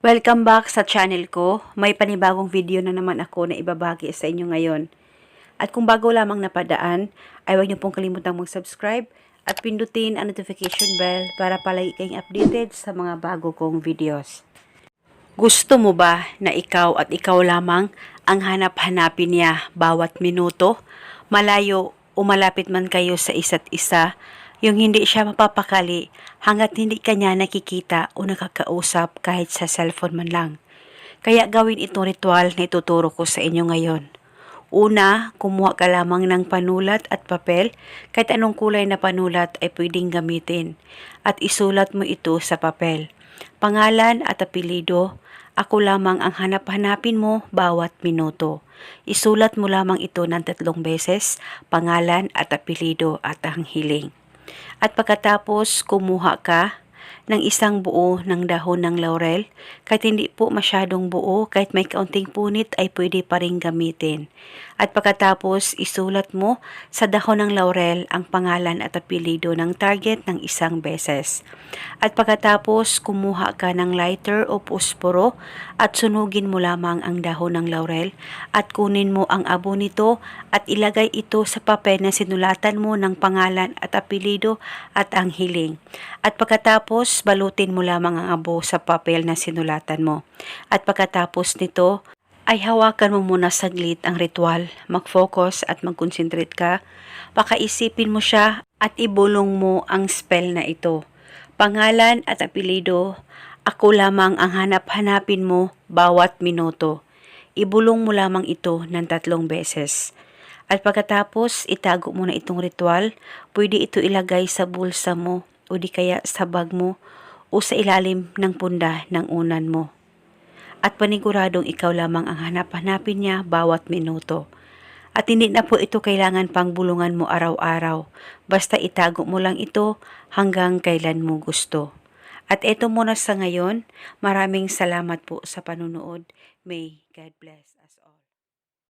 Welcome back sa channel ko. May panibagong video na naman ako na ibabagi sa inyo ngayon. At kung bago lamang napadaan, ay huwag niyo pong kalimutang mag-subscribe at pindutin ang notification bell para palagi kayong updated sa mga bago kong videos. Gusto mo ba na ikaw at ikaw lamang ang hanap-hanapin niya bawat minuto? Malayo o malapit man kayo sa isa't isa, yung hindi siya mapapakali hanggat hindi kanya nakikita o nakakausap kahit sa cellphone man lang. Kaya gawin itong ritual na ituturo ko sa inyo ngayon. Una, kumuha ka lamang ng panulat at papel. Kahit anong kulay na panulat ay pwedeng gamitin. At isulat mo ito sa papel. Pangalan at apelido, ako lamang ang hanap-hanapin mo bawat minuto. Isulat mo lamang ito ng tatlong beses, pangalan at apelido at ang hiling. At pagkatapos kumuha ka ng isang buo ng dahon ng laurel, kahit hindi po masyadong buo, kahit may kaunting punit ay pwede pa rin gamitin. At pagkatapos isulat mo sa dahon ng laurel ang pangalan at apelido ng target ng isang beses. At pagkatapos kumuha ka ng lighter o posporo at sunugin mo lamang ang dahon ng laurel at kunin mo ang abo nito at ilagay ito sa papel na sinulatan mo ng pangalan at apelido at ang hiling. At pagkatapos balutin mo lamang ang abo sa papel na sinulatan mo. At pagkatapos nito ay hawakan mo muna saglit ang ritual, mag-focus at mag-concentrate ka. Pakaisipin mo siya at ibulong mo ang spell na ito. Pangalan at apelido, ako lamang ang hanap-hanapin mo bawat minuto. Ibulong mo lamang ito ng tatlong beses. At pagkatapos, itago mo na itong ritual, pwede ito ilagay sa bulsa mo o di kaya sa bag mo o sa ilalim ng punda ng unan mo at paniguradong ikaw lamang ang hanap-hanapin niya bawat minuto. At hindi na po ito kailangan pang bulungan mo araw-araw, basta itago mo lang ito hanggang kailan mo gusto. At ito muna sa ngayon, maraming salamat po sa panunood. May God bless us